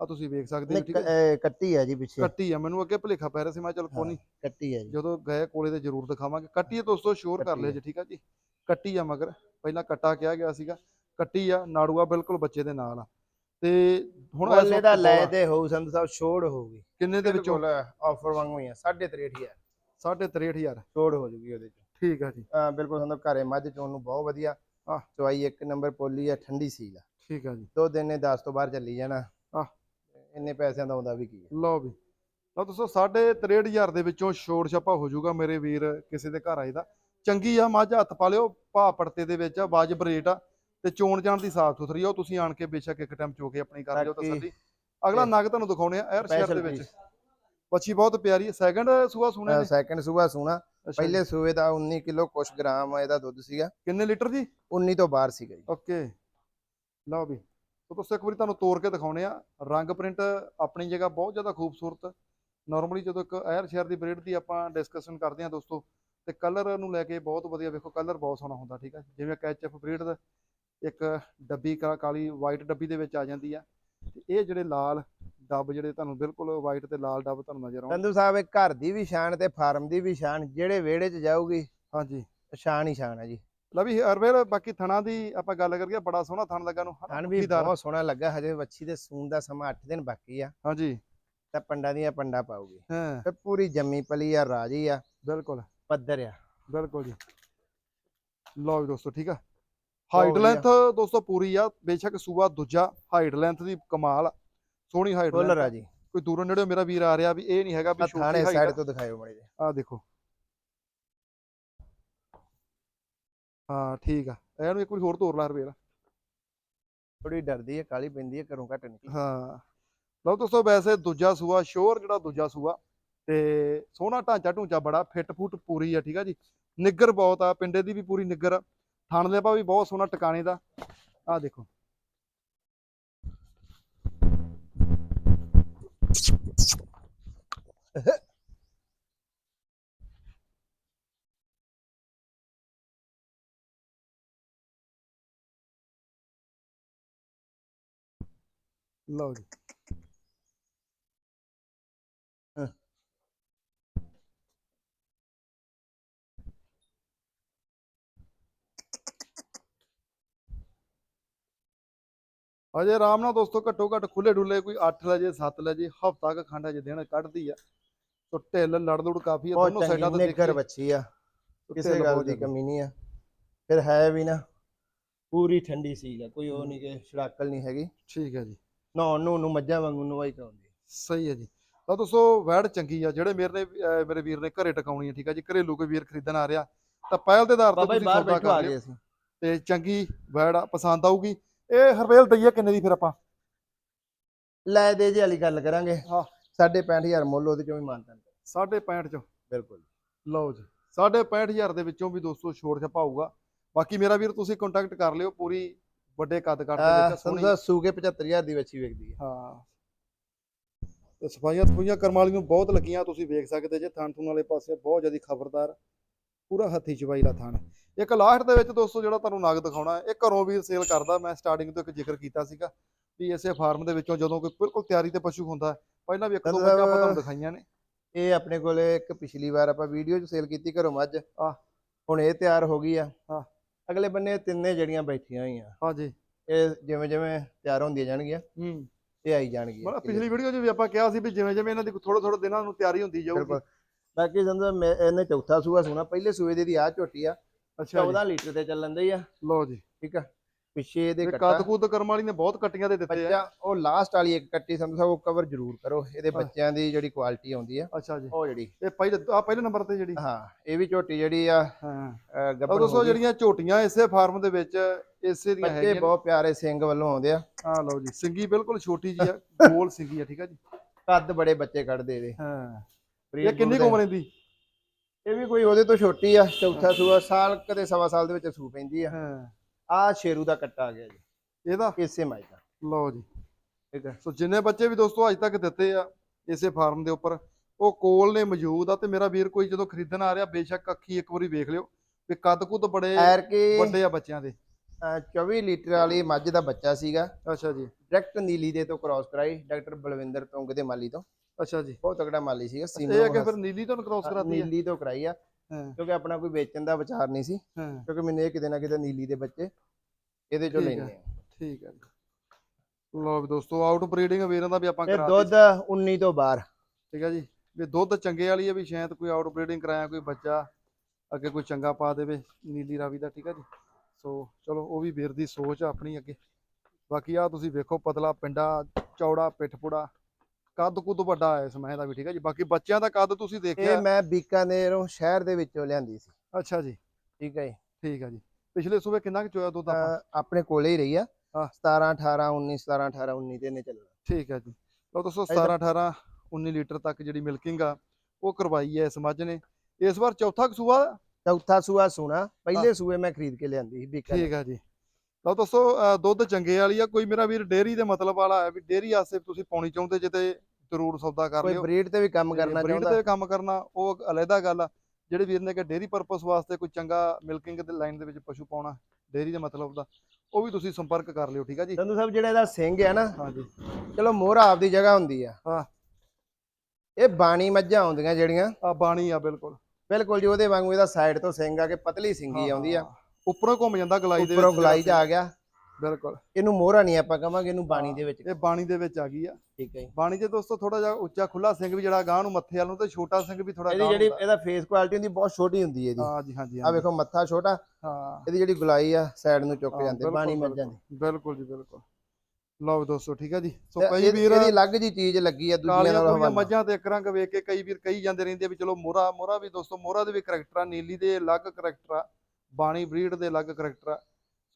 ਆ ਤੁਸੀਂ ਵੇਖ ਸਕਦੇ ਹੋ ਠੀਕ ਹੈ ਕੱਟੀ ਆ ਜੀ ਪਿੱਛੇ। ਕੱਟੀ ਆ ਮੈਨੂੰ ਅੱਗੇ ਭੁਲੇਖਾ ਪੈ ਰਿਹਾ ਸੀ ਮੈਂ ਚਲ ਕੋਈ ਹਾਂ, ਨਹੀਂ ਕੱਟੀ ਆ ਜੀ। ਜਦੋਂ ਗਏ ਕੋਲੇ ਤੇ ਜ਼ਰੂਰ ਦਿਖਾਵਾਂਗੇ। ਕੱਟੀ ਆ ਦੋਸਤੋ ਸ਼ੋਰ ਕਰ ਆ। ਜੀ ਠੀਕ ਆ ਜੀ? ਕੱਟੀ ਆ ਮਗਰ। ਪਹਿਲਾਂ ਕੱਟਾ ਕਿਹਾ ਗਿਆ ਸੀਗਾ। ਕੱਟੀ ਆ ਨਾੜੂਆ ਬਿਲਕੁਲ ਬੱਚੇ ਦੇ ਨਾਲ ਆ। ਤੇ ਹੁਣ ਇਸ ਦਾ ਵਕਤ ਲੈ ਬੌਲਾ ਤੇ ਹੋਊ ਸੰਧੂ ਸਾਹਿਬ ਛੋੜ ਹੋਊਗੀ ਕਿੰਨੇ ਦੇ ਵਿੱਚੋਂ? ਆਫਰ ਵਾਂਗੂ ਹੀ ਆ 63000 63000 ਛੋੜ ਹੋ ਜੂਗੀ ਉਹਦੇ ਚ। ਠੀਕ ਆ ਜੀ। ਆ ਬਿਲਕੁਲ ਸੰਧੂ ਘਰੇ ਮੱਝ ਚੋਣ ਨੂੰ ਬਹੁਤ ਵਧੀਆ। ਆਹ। ਚੁਆਈ ਇੱਕ ਨੰਬਰ ਪੋਲੀ ਆ ਠੰਡੀ ਸੀਲ ਆ। ਠੀਕ ਆ ਜੀ। ਦੋ ਦਿਨ ਨੇ 10 ਤੋਂ ਬਾਹਰ ਚੱਲੀ ਜਾਣਾ। ਆਹ। ਇੰਨੇ ਪੈਸਿਆਂ ਦਾ ਆਉਂਦਾ ਵੀ ਕੀ ਆ। ਲਓ ਵੀ। ਲਓ ਦੋਸਤੋ 63000 ਦੇ ਵਿੱਚੋਂ ਛੋੜ ਛਾਪਾ ਹੋ ਜਾਊਗਾ ਮੇਰੇ ਵੀਰ ਕਿਸੇ ਦੇ ਘਰ ਆਏ ਦਾ। ਚੰਗੀ ਆ ਮੱਝ ਹੱਥ ਪਾ ਲਿਓ ਭਾ ਪੜਤੇ ਦੇ ਵਿੱਚ ਆ ਵਾਜਬ ਰੇਟ ਆ। ਤੇ ਚੋਣ ਜਾਣ ਦੀ ਸਾਫ਼ ਸੁਥਰੀ ਆ ਉਹ ਤੁਸੀਂ ਆਣ ਕੇ ਬੇਸ਼ੱਕ ਇੱਕ ਟਾਈਮ ਚੋ ਕੇ ਆਪਣੀ ਕਰ ਲਿਓ ਤਸੱਲੀ ਅਗਲਾ ਨਗ ਤੁਹਾਨੂੰ ਦਿਖਾਉਣੇ ਆ ਐਰ ਸ਼ਹਿਰ ਦੇ Special ਵਿੱਚ। ਬੱਚੀ ਬਹੁਤ ਪਿਆਰੀ ਹੈ ਸੈਕੰਡ ਸੂਆ ਸੁਣਿਆ ਨੇ ਸੈਕਿੰਡ ਸੂਬਾ ਸੂਣਾ। ਪਹਿਲੇ ਸੂਏ ਦਾ 19 ਕਿਲੋ ਕੁਛ ਗ੍ਰਾਮ ਇਹਦਾ ਦੁੱਧ ਸੀਗਾ। ਕਿੰਨੇ ਲੀਟਰ ਜੀ? 19 ਤੋਂ ਬਾਹਰ ਸੀਗਾ ਜੀ। ਓਕੇ। ਲਓ ਵੀ। ਸੋ ਦੋਸਤੋ ਇੱਕ ਵਾਰੀ ਤੁਹਾਨੂੰ ਤੋੜ ਕੇ ਦਿਖਾਉਣੇ ਆ। ਰੰਗ ਪ੍ਰਿੰਟ ਆਪਣੀ ਜਗ੍ਹਾ ਬਹੁਤ ਜ਼ਿਆਦਾ ਖੂਬਸੂਰਤ। ਨਾਰਮਲੀ ਜਦੋਂ ਇੱਕ ਐਰ ਸ਼ੇਅਰ ਦੀ ਬਰੀਡ ਦੀ ਆਪਾਂ ਡਿਸਕਸ਼ਨ ਕਰਦੇ ਹਾਂ ਦੋਸਤੋ ਤੇ ਕਲਰ ਨੂੰ ਲੈ ਕੇ ਬਹੁਤ ਵਧੀਆ ਵੇਖੋ ਕਲਰ ਬਹੁਤ ਸੋਹਣਾ ਹੁੰਦਾ ਠੀਕ ਹੈ ਜਿਵੇਂ ਐਚਐਫ ਬਰੀਡ ਦਾ। ਇੱਕ ਡੱਬੀ ਕਾਲੀ ਵਾਈਟ ਡੱਬੀ ਦੇ ਵਿੱਚ ਆ ਜਾਂਦੀ ਆ। ਤੇ ਇਹ ਜਿਹੜੇ ਲਾਲ ਡੱਬ ਜਿਹੜੇ ਤੁਹਾਨੂੰ ਬਿਲਕੁਲ ਵਾਈਟ ਤੇ ਲਾਲ ਡੱਬ ਤੁਹਾਨੂੰ ਨਜ਼ਰ ਆਉਣ। ਸੰਧੂ ਸਾਹਿਬ ਇਹ ਘਰ ਦੀ ਵੀ ਸ਼ਾਨ ਤੇ ਫਾਰਮ ਦੀ ਵੀ ਸ਼ਾਨ ਜਿਹੜੇ ਵਿਹੜੇ 'ਚ ਜਾਊਗੀ ਹਾਂਜੀ। ਸ਼ਾਨ ਹੀ ਸ਼ਾਨ ਹੈ ਜੀ। ਲੈ ਵੀ ਅਰਵੇਲ ਬਾਕੀ ਥਣਾ ਦੀ ਆਪਾਂ ਗੱਲ ਕਰੀਏ ਬੜਾ ਸੋਹਣਾ ਥਣ ਲੱਗਾ ਨੂੰ ਥਣ ਵੀ। ਬਹੁਤ ਸੋਹਣਾ ਲੱਗਾ ਹਜੇ ਵੱਛੀ ਦੇ ਸੂਣ ਦਾ ਸਮਾਂ 8 ਦਿਨ ਬਾਕੀ ਆ। ਹਾਂਜੀ। ਤਾਂ ਪੰਡਾਂ ਦੀਆਂ ਪੰਡਾ ਪਾਉਗੀ ਹਾਂ। ਤੇ ਪੂਰੀ ਜੰਮੀ ਪਲੀ ਆ ਰਾਜੀ ਆ ਬਿਲਕੁਲ। ਪੱਧਰ ਆ। ਬਿਲਕੁਲ ਜੀ। ਲਓ ਦੋਸਤੋ ਠੀਕ ਆ? ਹਾਈਟ। ਲੈਂਥ ਦੋਸਤੋ ਪੂਰੀ ਆ ਬੇਸ਼ੱਕ ਸੂਆ ਦੂਜਾ ਹਾਈਟ ਲੈਂਥ ਦੀ ਕਮਾਲ ਆ। ਸੋਹਣੀ ਹਾਈਟ ਫੁੱਲ ਲੈਂਥ ਰਾਜੀ ਕੋਈ ਦੂਰੋਂ ਨੇੜੇ ਮੇਰਾ ਵੀਰ ਆ ਰਿਹਾ ਵੀ ਇਹ ਨਹੀਂ ਹੈਗਾ ਵੀ ਆ ਛੋਟੀ ਥਾਣੇ ਸਾਈਡ ਹਾਈਟ ਤੋਂ ਦਿਖਾਇਓ ਮੜੇ ਜੀ ਆ ਦੇਖੋ। ਹਾਂ ਠੀਕ ਆ। ਇਹਨੂੰ ਇੱਕ ਵਾਰੀ ਹੋਰ ਤੋਰ ਲਾ ਰਵੇਲ ਥੋੜੀ ਡਰਦੀ ਹੈ ਕਾਲੀ ਪੈਂਦੀ ਹੈ ਘਰੋਂ ਘੱਟ ਨਿਕਲੀ। ਹਾਂ। ਲਓ ਦੋਸਤੋ ਵੈਸੇ ਦੂਜਾ ਸੂਆ ਸ਼ੋਰ ਜਿਹੜਾ ਦੂਜਾ ਸੂਆ। ਤੇ ਸੋਹਣਾ ਢਾਂਚਾ ਢੂੰਚਾ ਬੜਾ ਫਿੱਟ ਫੁੱਟ ਪੂਰੀ ਆ ਠੀਕ ਆ ਜੀ। ਨਿੱਗਰ ਬਹੁਤ ਆ ਪਿੰਡੇ ਦੀ ਵੀ ਪੂਰੀ ਨਿੱਗਰ ਆ। ਥਣ ਦੇ ਪਾ ਵੀ ਬਹੁਤ ਸੋਹਣਾ ਟਿਕਾਣੇ ਦਾ। ਆ ਦੇਖੋ। ਲਓ ਜੀ। ਹਜੇ ਆਰਾਮ ਨਾਲ ਦੋਸਤੋ ਘੱਟੋ ਘੱਟ ਖੁੱਲੇ ਡੁੱਲੇ ਕੋਈ 8 ਲੈ ਜੇ 7 ਲੈ ਜੇ ਹਫਤਾ ਕ ਖੰਡ ਹਜੇ ਦਿਨ ਕੱਢਦੀ ਆ। ਸੋ ਢਿੱਲ ਲੜ ਲੁੜ ਕਾਫੀ ਆ ਦੋਨੋਂ ਸਾਈਡਾਂ ਤੇ ਨਿੱਗਰ ਬੱਚੀ ਆ। ਕਿਸੇ ਗੱਲ ਦੀ। ਕਮੀ ਨਹੀਂ ਆ। ਫਿਰ ਹੈ ਵੀ ਨਾ ਪੂਰੀ ਠੰਡੀ ਸੀਲ ਆ ਕੋਈ ਉਹ ਨਹੀਂ ਕਿ ਛੜਾਕਲ ਨਹੀਂ ਹੈਗੀ। ਠੀਕ ਹੈ ਜੀ। ਨਹਾਉਣ ਨੂੰ ਨੂੰ ਮੱਝਾਂ ਵਾਂਗੂ ਨਵਾਈ ਕਰਾਉਂਦੀ ਸਹੀ ਹੈ ਜੀ। ਤਾਂ ਦੋਸਤੋ ਵੈੜ ਚੰਗੀ ਆ ਜਿਹੜੇ ਮੇਰੇ ਨੇ ਮੇਰੇ ਵੀਰ ਨੇ ਘਰੇ ਟਿਕਾਉਣੀ ਹੈ ਠੀਕ ਹੈ ਜੀ। ਘਰੇਲੂ ਕੋਈ ਵੀਰ ਖਰੀਦਣ ਆ ਰਿਹਾ ਤਾਂ ਪਹਿਲ ਦੇ ਆਧਾਰ ਤੇ ਤੁਸੀਂ ਸੌਦਾ ਆ ਕਰ ਲਿਓ। ਤੇ ਚੰਗੀ ਵੈੜ ਆ, ਪਸੰਦ ਆਊਗੀ। ਇਹ ਹਰਵੇਲ ਦਈਏ ਕਿੰਨੇ ਦੀ ਫਿਰ ਆਪਾਂ? ਲੈ ਦੇ ਜੇ ਵਾਲੀ ਗੱਲ ਕਰਾਂਗੇ। ਹਾਂ। ਸਾਢੇ 65000 ਮੁੱਲ ਉਹਦੇ ਚੋਂ ਵੀ ਮਾਨਤਾ 65 ਚੋਂ? ਬਿਲਕੁਲ। ਲਓ ਜੀ। 65000 ਦੇ ਵਿੱਚੋਂ ਵੀ ਦੋਸਤੋ ਛੋੜ ਛਪਾ ਹੋਊਗਾ ਬਾਕੀ ਮੇਰਾ ਵੀਰ ਤੁਸੀਂ ਕੰਟੈਕਟ ਕਰ ਲਿਓ ਪੂਰੀ ਵੱਡੇ ਕੱਦ ਕੱਟ ਦੇ ਵਿੱਚ ਸੋਹਣੀ। ਸੂਕੇ 75000 ਦੀ ਵੱਛੀ ਵੇਚਦੀ ਹੈ। ਹਾਂ। ਤੇ ਸਫਾਈਆਂ ਸਫਾਈਆਂ ਕਰਮ ਵਾਲੀ ਨੂੰ ਬਹੁਤ ਲੱਗੀਆਂ ਤੁਸੀਂ ਵੇਖ ਸਕਦੇ ਜੇ ਥਣ ਥੁਣ ਵਾਲੇ ਪਾਸੇ ਬਹੁਤ ਜ਼ਿਆਦਾ ਖਬਰਦਾਰ। ਪੂਰਾ ਹੱਥੀ ਚਵਾਈ ਦਾ ਥਣ। ਇੱਕ ਲਾਸਟ ਦੇ ਵਿੱਚ ਦੋਸਤੋ ਜਿਹੜਾ ਤੁਹਾਨੂੰ ਨਗ ਦਿਖਾਉਣਾ ਹੈ, ਇਹ ਘਰੋਂ ਵੀਰ ਸੇਲ ਕਰਦਾ। ਮੈਂ ਸਟਾਰਟਿੰਗ ਤੋਂ ਇੱਕ ਜ਼ਿਕਰ ਕੀਤਾ ਸੀਗਾ ਵੀ ਇਸੇ ਫਾਰਮ ਦੇ ਵਿੱਚੋਂ ਜਦੋਂ ਕੋਈ ਬਿਲਕੁਲ ਤਿਆਰੀ ਤੇ ਪਸ਼ੂ ਹੁੰਦਾ ਹੈ, ਪਹਿਲਾਂ ਵੀ ਇੱਕ ਦੋ ਮੱਝਾਂ ਆਪਾਂ ਤੁਹਾਨੂੰ ਦਿਖਾਈਆਂ ਨੇ। ਇਹ ਆਪਣੇ ਕੋਲੇ ਇੱਕ ਪਿਛਲੀ ਵਾਰ ਆਪਾਂ ਵੀਡੀਓ 'ਚ ਸੇਲ ਕੀਤੀ ਘਰੋਂ ਮੱਝ। ਆਹ। ਹੁਣ ਇਹ ਤਿਆਰ ਹੋ ਗਈ ਆ। ਆਹ। ਅਗਲੇ ਬੰਨੇ ਤਿੰਨੇ ਜੜੀਆਂ ਬੈਠੀਆਂ ਹੋਈਆਂ। ਹਾਂਜੀ ਇਹ ਜਿਵੇਂ ਜਿਵੇਂ ਤਿਆਰ ਹੁੰਦੀਆਂ ਜਾਣਗੀਆਂ ਹੂੰ। ਇਹ ਆਈ ਜਾਣਗੀਆਂ। ਮਤਲਬ ਪਿਛਲੀ ਵੀਡੀਓ 'ਚ ਵੀ ਆਪਾਂ ਕਿਹਾ ਸੀ ਵੀ ਜਿਵੇਂ ਜਿਵੇਂ ਇਹਨਾਂ ਦੀ ਥੋੜੇ ਥੋੜੇ ਦਿਨਾਂ ਨੂੰ ਤਿਆਰੀ ਹੁੰਦੀ ਜਾਊਗੀ। ਬਾਕੀ ਮੈਂ ਇਹਨੇ ਚੌਥਾ ਸੂਆ ਸੁਣਾ ਪਹਿਲੇ ਸੂਏ ਦੀ ਆ ਝੋਟੀ ਆ ਅੱਛਾ ਜੀ। 14 ਲੀਟਰ ਤੇ ਚੱਲਣ ਦੀ ਆ। ਲਓ ਜੀ। ਠੀਕ ਆ? ਪਿੱਛੇ ਇਹਦੇ ਕੱਟਾ। ਕੱਦ ਕੁੱਦ ਕਰਮ ਵਾਲੀ ਨੇ ਬਹੁਤ ਕੱਟੀਆਂ ਦੇ ਦਿੱਤੇ ਆ। ਬੱਚਾ ਉਹ ਲਾਸਟ ਵਾਲੀ ਇੱਕ ਕੱਟੀ ਸੰਦਾ ਉਹ ਕਵਰ ਜ਼ਰੂਰ ਕਰੋ। ਇਹਦੇ ਹਾਂ। ਬੱਚਿਆਂ ਦੀ ਜਿਹੜੀ ਕੁਆਲਿਟੀ ਆਉਂਦੀ ਆ ਅੱਛਾ ਜੀ। ਉਹ ਜਿਹੜੀ। ਇਹ ਪਹਿਲੇ ਆ ਪਹਿਲੇ ਨੰਬਰ ਤੇ ਜਿਹੜੀ। ਹਾਂ ਇਹ ਵੀ ਝੋਟੀ ਜਿਹੜੀ ਆ ਹਾਂ। ਗੱਭਣ ਦੋਸਤੋ ਹੋ। ਜਿਹੜੀਆਂ ਝੋਟੀਆਂ ਇਸੇ ਫਾਰਮ ਦੇ ਵਿੱਚ ਇਸੇ ਦੀਆਂ ਬੱਚੇ ਹੈਗੀਆਂ ਨੇ। ਬਹੁਤ ਪਿਆਰੇ ਸਿੰਘ ਵੱਲੋਂ ਆਉਂਦੇ ਆ। ਆ ਲਓ ਜੀ। ਸਿੰਗੀ ਬਿਲਕੁਲ ਛੋਟੀ ਜੀ ਆ [laughs] ਗੋਲ ਸਿੰਗੀ ਆ ਠੀਕ ਆ ਜੀ। ਕੱਦ ਬੜੇ ਬੱਚੇ ਕੱਢਦੇ ਇਹਦੇ। ਹਾਂ। ਇਹ ਕਿੰਨੀ ਕੁ ਉਮਰ ਇਹਦੀ? ਇਹ ਵੀ ਕੋਈ ਉਹਦੇ ਤੋਂ ਛੋਟੀ ਆ ਚੌਥਾ ਸੂਆ ਸਾਲ ਕਦੇ ਸਵਾ ਸਾਲ ਦੇ ਵਿੱਚ ਸੂ ਪੈਂਦੀ ਆ। ਹਾਂ। ਆ ਸ਼ੇਰੂ ਦਾ ਕੱਟਾ ਆ ਗਿਆ ਜੀ। ਇਹਦਾ? ਇਸੇ ਮਾਈ ਦਾ। ਲਓ ਜੀ। ਠੀਕ ਹੈ ਸੋ ਜਿੰਨੇ ਬੱਚੇ ਵੀ ਦੋਸਤੋ ਅੱਜ ਤੱਕ ਦਿੱਤੇ ਆ ਇਸੇ ਫਾਰਮ ਦੇ ਉੱਪਰ ਉਹ ਕੋਲ ਨੇ ਮੌਜੂਦ ਆ ਤੇ ਮੇਰਾ ਵੀਰ ਕੋਈ ਜਦੋਂ ਖਰੀਦਣ ਆ ਰਿਹਾ ਬੇਸ਼ੱਕ ਅੱਖੀ ਇੱਕ ਵਾਰੀ ਵੇਖ ਲਿਓ ਵੀ ਕੱਦ ਕੁੱਦ ਬੜੇ ਵੱਡੇ ਆ ਬੱਚਿਆਂ ਦੇ। 24 ਲੀਟਰ ਵਾਲੀ ਮੱਝ ਦਾ ਬੱਚਾ ਸੀਗਾ। ਅੱਛਾ ਜੀ। ਡਾਇਰੈਕਟ ਨੀਲੀ ਦੇ ਤੋਂ ਕ੍ਰਾਸ ਕਰਾਈ ਡਾਕਟਰ ਬਲਵਿੰਦਰ ਤੁੰਗ ਦੇ ਮਾਲੀ ਤੋਂ। ਅੱਛਾ ਜੀ। ਬਹੁਤ ਤਗੜਾ ਮਾਲੀ ਸੀਗਾ ਇਹ ਅੱਗੇ ਫਿਰ ਨੀਲੀ ਤੋਂ ਕ੍ਰੋਸ ਕਰਾਤੀ ਨੀਲੀ ਤੋਂ ਕਰਾਈ ਆ ਕਿਉਂਕਿ ਆਪਣਾ ਕੋਈ ਵੇਚਣ ਦਾ ਵਿਚਾਰ ਨਹੀਂ ਸੀ ਕਿਉਂਕਿ ਮੈਨੂੰ ਇਹ ਕਿਤੇ ਨਾ ਕਿਤੇ ਨੀਲੀ ਦੇ ਬੱਚੇ ਇਹਦੇ ਚੋਂ ਲੈਣੇ। ਆ ਠੀਕ ਹੈ ਲਓ ਵੀ ਦੋਸਤੋ ਆਊਟ ਬਰੀਡਿੰਗ ਵੀਰਾਂ ਦਾ ਵੀ ਆਪਾਂ ਕਰਾ ਦੁੱਧ 19 ਤੋਂ ਬਾਹਰ। ਠੀਕ ਹੈ ਜੀ। ਵੀ ਦੁੱਧ ਚੰਗੇ ਵਾਲੀ ਹੈ ਵੀ ਸ਼ਾਇਦ ਕੋਈ ਆਊਟ ਬਰੀਡਿੰਗ ਕਰਾਇਆ ਕੋਈ ਬੱਚਾ ਅੱਗੇ ਕੋਈ ਚੰਗਾ ਪਾ ਦੇਵੇ ਨੀਲੀ ਰਾਵੀ ਦਾ ਠੀਕ ਹੈ ਜੀ। ਸੋ ਚਲੋ ਉਹ ਵੀ ਵੀਰ ਦੀ ਸੋਚ ਆ ਆਪਣੀ ਅੱਗੇ। ਬਾਕੀ ਆ ਤੁਸੀਂ ਵੇਖੋ ਪਤਲਾ ਪਿੰਡਾ ਚੌੜਾ ਪਿੱਠਪੁੜਾ। ਕੱਦ ਕੁੱਦ ਵੱਡਾ ਹੈ ਇਸ ਮਹਿ ਦਾ ਵੀ ਠੀਕ ਹੈ ਜੀ? ਬਾਕੀ ਬੱਚਿਆਂ ਦਾ ਕੱਦ ਤੁਸੀਂ ਇਹ ਦੇਖਿਆ ਮੈਂ ਬੀਕਾਨੇਰੋਂ ਸ਼ਹਿਰ ਦੇ ਵਿੱਚੋਂ ਲਿਆਂਦੀ ਸੀ। ਅੱਛਾ ਜੀ। ਠੀਕ ਹੈ ਜੀ। ਠੀਕ ਹੈ ਜੀ। ਪਿਛਲੇ ਸੂਬੇ ਕਿੰਨਾ ਕੁ ਚੋਇਆ ਦੁੱਧ ਆਪਾਂ? ਆਪਣੇ ਕੋਲੇ ਹੀ ਰਹੀ ਆ। ਹਾਂ। 17 18 19 17 18 19 ਤੇ ਚੱਲਣਾ। ਠੀਕ ਹੈ ਜੀ। ਲਓ ਦੋਸਤੋ ਇੱਧਰ- 17 18 19 ਲੀਟਰ ਤੱਕ ਜਿਹੜੀ ਮਿਲਕਿੰਗ ਆ ਉਹ ਕਰਵਾਈ ਹੈ ਇਸ ਮੱਝ ਨੇ। ਇਸ ਵਾਰ ਚੌਥਾ ਸੂਆ? ਚੌਥਾ ਸੂਆ ਸੋਨਾ। ਪਹਿਲੇ ਸੂਏ ਮੈਂ ਖਰੀਦ ਕੇ ਲਿਆਂਦੀ ਸੀ ਬੀਕਾਨੇਰ। ਠੀਕ ਆ ਜੀ। ਲਓ ਦੋਸਤੋ ਦੁੱਧ ਚੰਗੇ ਵਾਲੀ ਆ। ਕੋਈ ਮੇਰਾ ਵੀਰ ਡੇਅਰੀ ਦੇ ਮਤਲਬ ਵਾਲਾ ਹੈ ਵੀ ਡੇਅਰੀ ਆਸੇ ਤੁਸੀਂ ਪਾਉਣੀ ਚਾਹੁੰਦੇ ਜੇ ਤੇ ਜ਼ਰੂਰ ਸੌਦਾ ਕਰ ਕੋਈ ਲਿਓ। ਬਰੀਡ ਤੇ ਵੀ ਕੰਮ ਕਰਨਾ ਬਰੀਡ ਚਾਹੁੰਦਾ। ਤੇ ਕੰਮ ਕਰਨਾ ਉਹ ਅਲੱਗਾ ਗੱਲ ਆ। ਜਿਹੜੇ ਵੀਰ ਨੇ ਕਿ ਡੇਅਰੀ ਪਰਪਸ ਵਾਸਤੇ ਕੋਈ ਚੰਗਾ ਮਿਲਕਿੰਗ ਦੇ ਲਾਈਨ ਦੇ ਵਿੱਚ ਪਸ਼ੂ ਪਾਉਣਾ ਡੇਅਰੀ ਦੇ ਮਤਲਬ ਦਾ ਉਹ ਵੀ ਤੁਸੀਂ ਸੰਪਰਕ ਕਰ ਲਿਓ ਠੀਕ ਆ ਜੀ? ਸੰਧੂ ਸਾਹਿਬ ਜਿਹੜਾ ਇਹਦਾ ਸਿੰਘ ਹੈ ਨਾ ਹਾਂਜੀ। ਚਲੋ ਮੋਹਰਾ ਆਪਦੀ ਜਗ੍ਹਾ ਹੁੰਦੀ ਆ। ਹਾਂ। ਇਹ ਬਾਣੀ ਮੱਝਾਂ ਆਉਂਦੀਆਂ ਜਿਹੜੀਆਂ। ਆ ਬਾਣੀ ਆ ਬਿਲਕੁਲ। ਬਿਲਕੁਲ ਜੀ ਉਹਦੇ ਵਾਂਗੂ ਇਹਦਾ ਸਾਈਡ ਤੋਂ ਸਿੰਘ ਆ ਕੇ ਪਤਲੀ ਸਿੰਗੀ ਆਉਂਦੀ ਆ। ਉੱਪਰੋਂ ਘੁੰਮ ਜਾਂਦਾ ਗਲਾਈ ਦੇ ਉੱਪਰੋਂ ਗਲਾਈ 'ਚ ਆ ਗਿਆ। ਬਿਲਕੁਲ। ਇਹਨੂੰ ਮੋਹਰਾ ਨਹੀਂ ਆਪਾਂ ਕਵਾਂਗੇ ਇਹਨੂੰ ਬਾਣੀ ਦੇ ਵਿੱਚ ਇਹ ਬਾਣੀ ਦੇ ਵਿੱਚ ਆ ਗਈ ਆ। ਠੀਕ ਹੈ ਜੀ। ਬਾਣੀ 'ਚ ਦੋਸਤੋ ਥੋੜਾ ਜਿਹਾ ਉੱਚਾ ਖੁੱਲਾ ਸਿੰਘ ਵੀ ਜਿਹੜਾ ਗਾਂ ਨੂੰ ਮੱਥੇ ਵੱਲ ਨੂੰ ਤੇ ਛੋਟਾ ਸਿੰਘ ਵੀ ਥੋੜਾ ਇਹਦੀ ਜਿਹੜੀ ਇਹਦਾ ਫੇਸ ਕੁਆਲਿਟੀ ਹੁੰਦੀ ਬਹੁਤ ਛੋਟੀ ਹੁੰਦੀ ਹੈ ਇਹਦੀ। ਹਾਂਜੀ ਹਾਂਜੀ ਆ ਵੇਖੋ ਮੱਥਾ ਛੋਟਾ ਹਾਂ। ਇਹਦੀ ਜਿਹੜੀ ਗੁਲਾਈ ਆ ਸਾਈਡ ਨੂੰ ਚੁੱਕ ਹਾਂ, ਜਾਂਦੇ ਬਾਣੀ ਬਿਲਕੁਲ। ਮੱਝਾਂ ਦੀ ਬਿਲਕੁਲ ਜੀ ਬਿਲਕੁਲ। ਲਓ ਦੋਸਤੋ ਠੀਕ ਹੈ ਜੀ। ਸੋ ਕਈ ਵੀਰ ਇਹਦੀ ਅਲੱਗ ਜੀ ਚੀਜ਼ ਲੱਗੀ ਆ ਦੂਜੀਆਂ ਨਾਲੋਂ ਮੱਝਾਂ ਤੇ ਇੱਕ ਰੰਗ ਵੇਖ ਕੇ ਕਈ ਵੀਰ ਕਹੀ ਜਾਂਦੇ ਰਹਿੰਦੇ ਵੀ ਚਲੋ ਮੋਹਰਾ ਮੋਹਰਾ ਵੀ ਦੋਸਤੋ ਮੋਹਰਾ ਦੇ ਵੀ ਕਰੈਕਟਰ ਆ ਨੀਲੀ ਦੇ ਅਲੱਗ ਕਰੈਕਟਰ ਆ ਬਾਣੀ ਬਰੀਡ ਦੇ ਅਲੱਗ ਕਰੈਕਟਰ ਆ।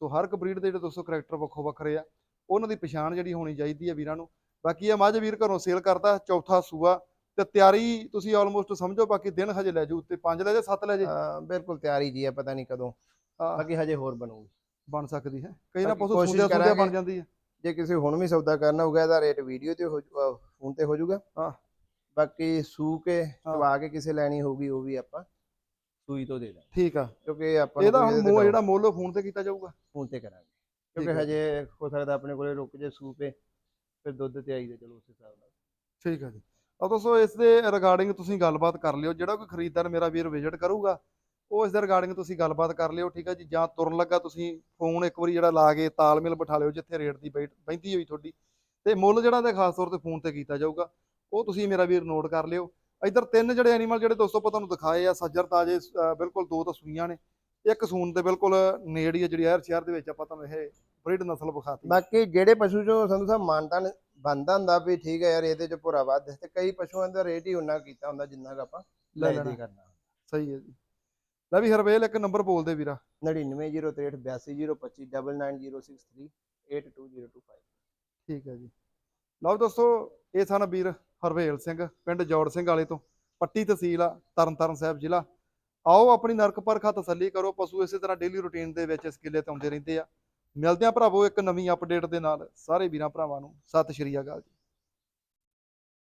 ਸੋ ਹਰ ਇੱਕ ਬਰੀਡ ਦੇ ਜਿਹੜੇ ਦੋਸਤੋ ਕਰੈਕਟਰ ਵੱਖੋ ਵੱਖਰੇ ਆ ਉਹਨਾਂ ਦੀ ਪਛਾਣ ਜਿਹੜੀ ਹੋਣੀ ਚਾਹੀਦੀ ਆ ਵੀਰਾਂ ਨੂੰ। ਬਾਕੀ ਇਹ ਮੱਝ ਵੀਰ ਘਰੋਂ ਸੇਲ ਕਰਦਾ ਚੌਥਾ ਸੂਆ ਤੇ ਤਿਆਰੀ ਤੁਸੀਂ ਆਲਮੋਸਟ ਸਮਝੋ ਬਾਕੀ ਦਿਨ ਹਜੇ ਲੈ ਜੂ ਤੇ ਪੰਜ ਲੈ ਜੇ ਸੱਤ ਲੈ ਜੇ ਹਾਂ, ਬਿਲਕੁਲ ਤਿਆਰੀ ਜੀ ਆ ਪਤਾ ਨਹੀਂ ਕਦੋਂ। ਹਾਂ, ਬਾਕੀ ਹਜੇ ਹੋਰ ਬਣੂਗੀ। ਬਣ ਸਕਦੀ ਹੈ। ਕਈ ਨਾ ਪਸ਼ੂ ਸੁੰਦਿਆ ਸੁੰਦਿਆ ਬਣ। ਜਾਂਦੀ ਹੈ। ਜੇ ਕਿਸੇ ਹੁਣ ਵੀ ਸੌਦਾ ਕਰਨਾ ਹੋਊਗਾ ਇਹਦਾ ਰੇਟ ਵੀਡੀਓ ਤੇ ਹੋ ਫੋਨ ਤੇ ਹੋ ਜਾਊਗਾ ਹਾਂ। ਬਾਕੀ ਸੂ ਕੇ ਕੇ ਕਿਸੇ ਲੈਣੀ ਹੋਊਗੀ ਉਹ ਵੀ ਆਪਾਂ ਸੂਈ ਤੋਂ ਦੇ ਦਾਂਗੇ। ਠੀਕ ਆ। ਕਿਉਂਕਿ ਆਪਾਂ ਨੂੰ ਇਹਦਾ ਕੋਈ ਹੁਣ ਮੋਹ ਜਿਹੜਾ ਮੁੱਲ ਫੋਨ ਤੇ ਕੀਤਾ ਜਾਊਗਾ। ਫੋਨ ਤੇ ਕਰਾਂਗੇ। ਕਿਉਂਕਿ। ਹਜੇ ਹੋ ਸਕਦਾ ਆਪਣੇ ਕੋਲੇ ਰੁਕ ਜੇ ਸੂ ਪੇ ਫਿਰ ਦੁੱਧ ਤੇ ਆਈ ਦੇ ਚਲੋ ਉਸ ਹਿਸਾਬ ਨਾਲ। ਠੀਕ ਹੈ ਜੀ। ਆ ਦੋਸਤੋ ਇਸ ਦੇ ਰਿਗਾਰਡਿੰਗ ਤੁਸੀਂ ਗੱਲਬਾਤ ਕਰ ਲਿਓ। ਜਿਹੜਾ ਕੋਈ ਖਰੀਦਦਾਰ ਮੇਰਾ ਵੀਰ ਵਿਜ਼ਿਟ ਕਰੂਗਾ ਉਹ ਇਸ ਦੇ ਰਿਗਾਰਡਿੰਗ ਤੁਸੀਂ ਗੱਲਬਾਤ ਕਰ ਲਿਓ ਠੀਕ ਹੈ ਜੀ? ਜਾਂ ਤੁਰਨ ਲੱਗਾ ਤੁਸੀਂ ਫੋਨ ਇੱਕ ਵਾਰੀ ਜਿਹੜਾ ਲਾ ਕੇ ਤਾਲਮੇਲ ਬਿਠਾ ਲਿਓ ਜਿੱਥੇ ਰੇਟ ਦੀ ਬੈਠ- ਬਹਿੰਦੀ ਹੋਈ ਤੁਹਾਡੀ। ਤੇ ਮੁੱਲ ਜਿਹੜਾ ਤੇ ਖਾਸ ਤੌਰ ਤੇ ਫੋਨ ਤੇ ਕੀਤਾ ਜਾਊਗਾ ਉਹ ਤੁਸੀਂ ਮੇਰਾ ਵੀਰ ਨੋਟ ਕਰ ਲਿਓ। ਇੱਧਰ ਤਿੰਨ ਜਿਹੜੇ ਐਨੀਮਲ ਜਿਹੜੇ ਦੋਸਤੋ ਆਪਾਂ ਤੁਹਾਨੂੰ ਦਿਖਾਏ ਆ ਸੱਜਰ ਤਾਜੇ ਬਿਲਕੁਲ ਦੋ ਤਾਂ ਸੂਈਆਂ ਨੇ। ਇੱਕ ਸੂਨ ਦੇ ਬਿਲਕੁਲ ਨੇੜ ਆ ਜਿਹੜੀ ਐਰ ਸ਼ਹਿਰ ਦੇ ਵਿੱਚ ਆਪਾਂ ਤੁਹਾਨੂੰ ਇਹ ਬਰੀਡ ਨਸਲ ਵਿਖਾਤੀ। ਬਾਕੀ ਜਿਹੜੇ ਪਸ਼ੂ ਚੋਂ ਸੰਧੂ ਸਾਹਿਬ ਮਾਨਤਾਨ ਬੰਦਾ ਹੁੰਦਾ ਵੀ ਠੀਕ ਹੈ ਯਾਰ ਇਹਦੇ ਚ ਭੁਰਾ ਵੱਧ ਤੇ ਕਈ ਪਸ਼ੂਆਂ ਦਾ ਰੇਟ ਹੀ ਉਨਾ ਕੀਤਾ ਹੁੰਦਾ ਜਿੰਨਾ ਕੁ ਆਪਾਂ ਲੈ ਲੈਣਾ। ਦੇ ਕਰਨਾ। ਸਹੀ ਹੈ ਜੀ। ਲੈ ਵੀ ਹਰਵੇਲ ਇੱਕ ਨੰਬਰ ਬੋਲ ਦੇ ਵੀਰਾ। 9903829063820025 ਠੀਕ ਹੈ ਜੀ। ਲਓ ਦੋਸਤੋ ਇਹ ਸਨ ਵੀਰ ਹਰਵੇਲ ਸਿੰਘ, ਪਿੰਡ ਜੋੜ ਸਿੰਘ ਵਾਲੇ ਤੋਂ, ਪੱਟੀ ਤਹਿਸੀਲ ਆ, ਤਰਨਤਾਰਨ ਸਾਹਿਬ ਜ਼ਿਲ੍ਹਾ। ਆਓ ਆਪਣੀ ਨਰਕ ਪਰਖਾ ਤਸੱਲੀ ਕਰੋ, ਪਸ਼ੂ ਇਸੇ ਤਰ੍ਹਾਂ ਡੇਲੀ ਰੁਟੀਨ ਦੇ ਵਿੱਚ ਇਸ ਕਿੱਲੇ ਤੇ ਆਉਂਦੇ ਰਹਿੰਦੇ ਆ। ਮਿਲਦੇ ਆ ਭਰਾਵੋ ਇੱਕ ਨਵੀਂ ਅਪਡੇਟ ਦੇ ਨਾਲ। ਸਾਰੇ ਵੀਰਾਂ ਭਰਾਵਾਂ ਨੂੰ ਸਤਿ ਸ਼੍ਰੀ ਅਕਾਲ ਜੀ।